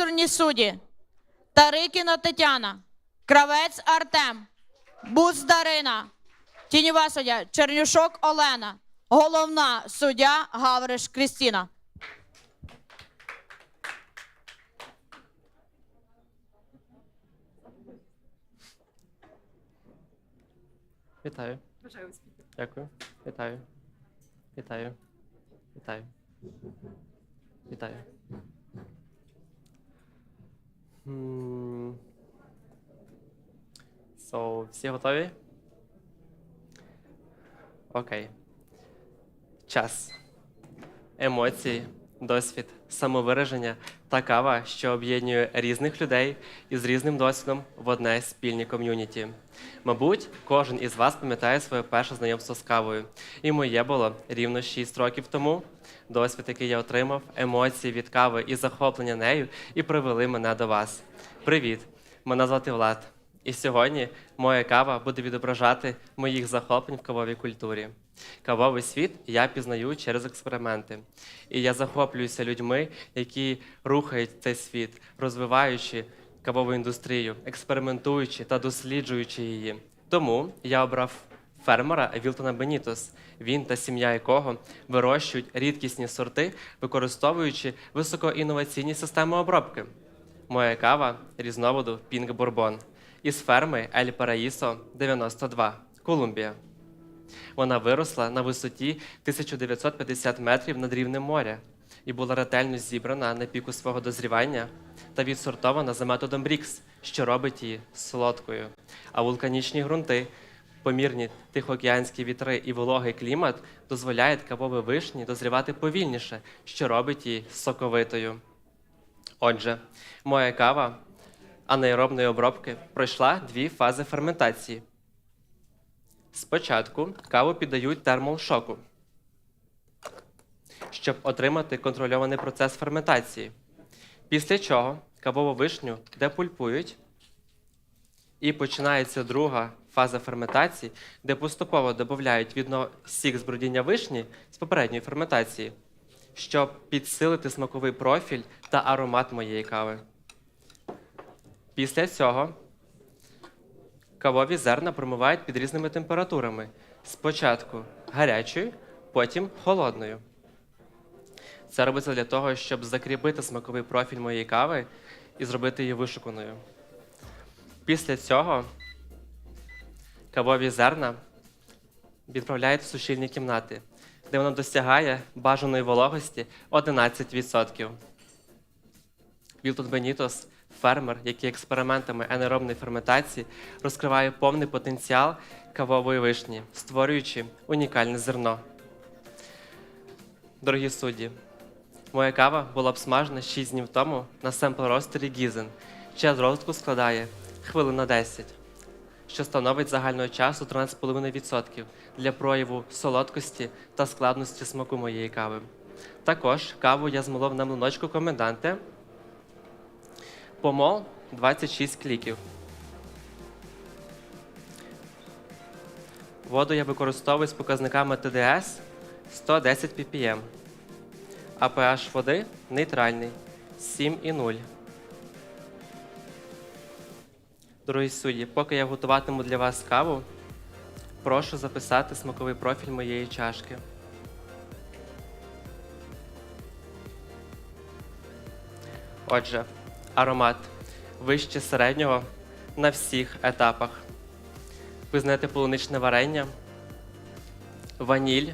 Агресорні судді. Тарикіна Тетяна. Кравець Артем. Буц Дарина. Тіньова суддя Чернюшок Олена. Головна суддя Гавриш Крістіна. Вітаю. Бажаю успіхів. Дякую. Вітаю. Вітаю. Вітаю. Вітаю. М. So, всі готові? Окей. Час. Емоції, досвід, самовираження та кава, що об'єднує різних людей із різним досвідом в одне спільне ком'юніті. Мабуть, кожен із вас пам'ятає своє перше знайомство з кавою. І моє було рівно 6 років тому. Досвід, який я отримав, емоції від кави і захоплення нею, і привели мене до вас. Привіт! Мене звати Влад. І сьогодні моя кава буде відображати моїх захоплень в кавовій культурі. Кавовий світ я пізнаю через експерименти. І я захоплююся людьми, які рухають цей світ, розвиваючи кавову індустрію, експериментуючи та досліджуючи її. Тому я обрав фермера Вілтона Бенітос. Він та сім'я якого вирощують рідкісні сорти, використовуючи високоінноваційні системи обробки. Моя кава різновиду Пінк Бурбон із ферми Ель Параїсо 92, Колумбія. Вона виросла на висоті 1950 метрів над рівнем моря і була ретельно зібрана на піку свого дозрівання та відсортована за методом Брікс, що робить її солодкою. А вулканічні ґрунти, помірні тихоокеанські вітри і вологий клімат дозволяють кавові вишні дозрівати повільніше, що робить її соковитою. Отже, моя кава анаеробної обробки пройшла дві фази ферментації. Спочатку каву піддають термошоку, щоб отримати контрольований процес ферментації. Після чого кавову вишню депульпують, і починається друга фаза ферментації, де поступово додають відно сік з бродіння вишні з попередньої ферментації, щоб підсилити смаковий профіль та аромат моєї кави. Після цього кавові зерна промивають під різними температурами. Спочатку гарячою, потім холодною. Це робиться для того, щоб закріпити смаковий профіль моєї кави і зробити її вишуканою. Після цього кавові зерна відправляють в сушильні кімнати, де воно досягає бажаної вологості 11%. Вілтон Бенітос фермер, який експериментами енеробної ферментації розкриває повний потенціал кавової вишні, створюючи унікальне зерно. Дорогі судді, моя кава була обсмажена 6 днів тому на семпл ростері Гізен. Час розвитку складає хвилин на 10, що становить загального часу 13,5% для прояву солодкості та складності смаку моєї кави. Також каву я змолов на млиночку коменданте. Помол 26 кліків. Воду я використовую з показниками ТДС 110 ppm. А pH води нейтральний 7,0. Дорогі судді, поки я готуватиму для вас каву, прошу записати смаковий профіль моєї чашки. Отже, аромат вище середнього на всіх етапах. Ви знаєте полуничне варення, ваніль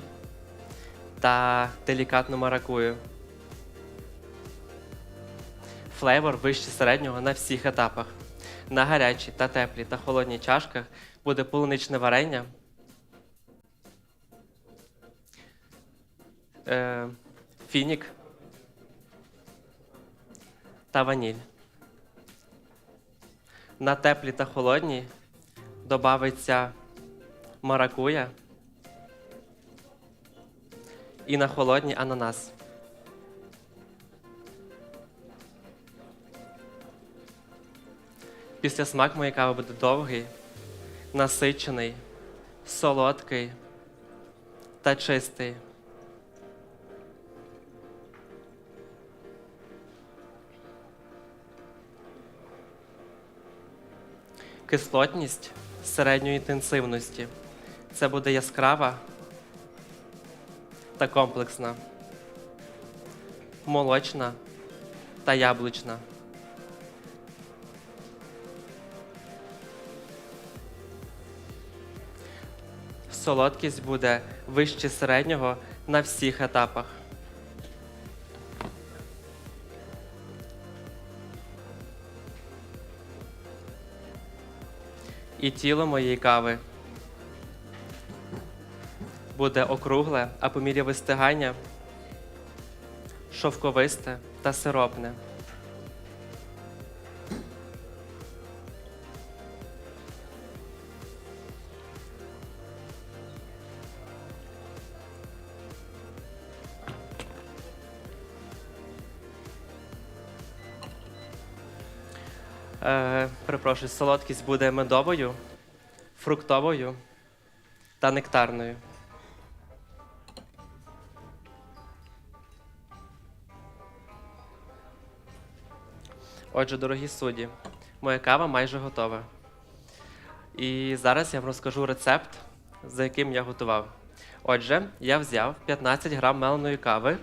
та делікатну маракую. Флейвор вище середнього на всіх етапах. На гарячій та теплій та холодній чашках буде полуничне варення. Е, фінік та ваніль. На теплі та холодні додається маракуя і на холодні ананас. Після смак моєї кави буде довгий, насичений, солодкий та чистий. Кислотність середньої інтенсивності. Це буде яскрава та комплексна, молочна та яблучна. Солодкість буде вище середнього на всіх етапах. І тіло моєї кави буде округле, а по мірі вистигання шовковисте та сиропне. Е, перепрошую, солодкість буде медовою, фруктовою та нектарною. Отже, дорогі судді, моя кава майже готова. І зараз я вам розкажу рецепт, за яким я готував. Отже, я взяв 15 грам меленої кави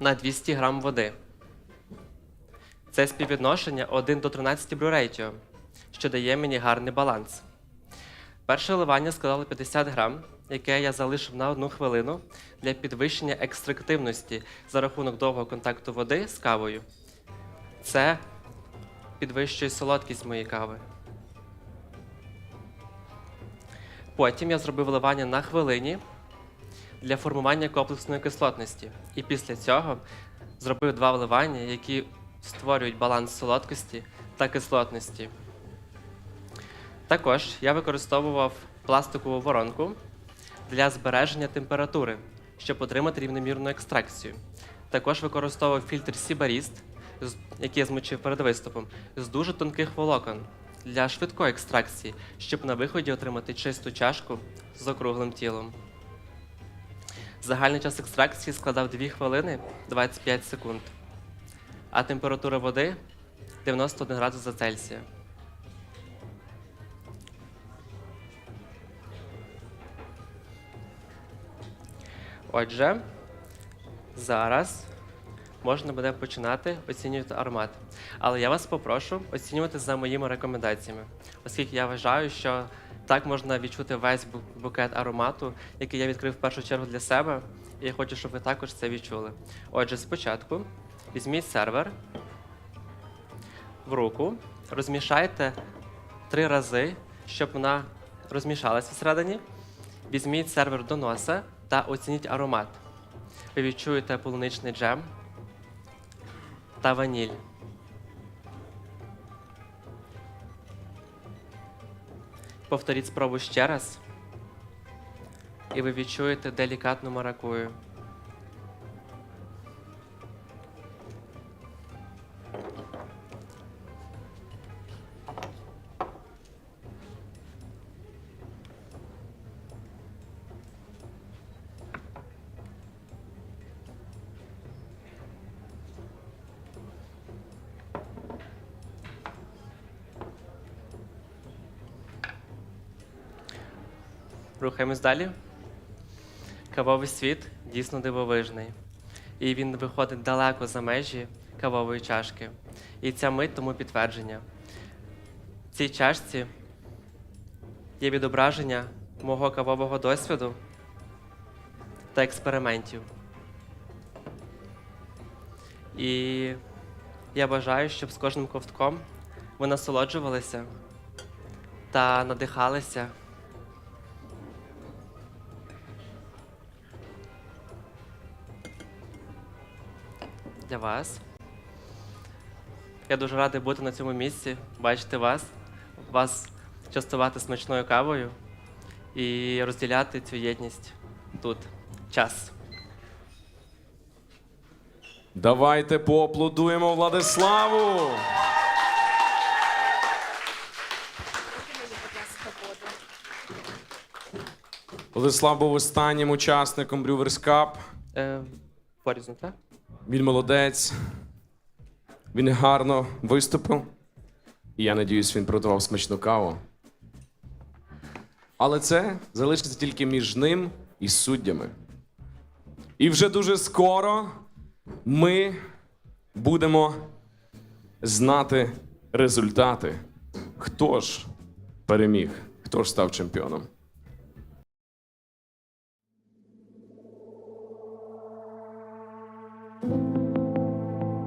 на 200 грам води. Це співвідношення 1 до 13 брюрейтіо, що дає мені гарний баланс. Перше вливання складало 50 грам, яке я залишив на одну хвилину для підвищення екстрактивності за рахунок довгого контакту води з кавою. Це підвищує солодкість моєї кави. Потім я зробив вливання на хвилині для формування комплексної кислотності. І після цього зробив два вливання, які створюють баланс солодкості та кислотності. Також я використовував пластикову воронку для збереження температури, щоб отримати рівномірну екстракцію. Також використовував фільтр Сібаріст, який я змочив перед виступом, з дуже тонких волокон для швидкої екстракції, щоб на виході отримати чисту чашку з округлим тілом. Загальний час екстракції складав 2 хвилини 25 секунд, а температура води 91 градус за Цельсія. Отже, зараз можна буде починати оцінювати аромат. Але я вас попрошу оцінювати за моїми рекомендаціями, оскільки я вважаю, що так можна відчути весь букет аромату, який я відкрив в першу чергу для себе, і я хочу, щоб ви також це відчули. Отже, спочатку візьміть сервер в руку, розмішайте три рази, щоб вона розмішалася всередині. Візьміть сервер до носа та оцініть аромат. Ви відчуєте полуничний джем та ваніль. Повторіть спробу ще раз. І ви відчуєте делікатну маракую. Рухаємось далі. Кавовий світ дійсно дивовижний. І він виходить далеко за межі кавової чашки. І ця мить тому підтвердження. В цій чашці є відображення мого кавового досвіду та експериментів. І я бажаю, щоб з кожним ковтком ви насолоджувалися та надихалися. Для вас. Я дуже радий бути на цьому місці, бачити вас, вас частувати смачною кавою і розділяти цю єдність тут. Час. Давайте поаплодуємо Владиславу. Владислав був останнім учасником Brewers Cup. Е, порізно, так? Він молодець. Він гарно виступив. І я надіюсь, він приготував смачну каву. Але це залишиться тільки між ним і суддями. І вже дуже скоро ми будемо знати результати. Хто ж переміг, хто ж став чемпіоном.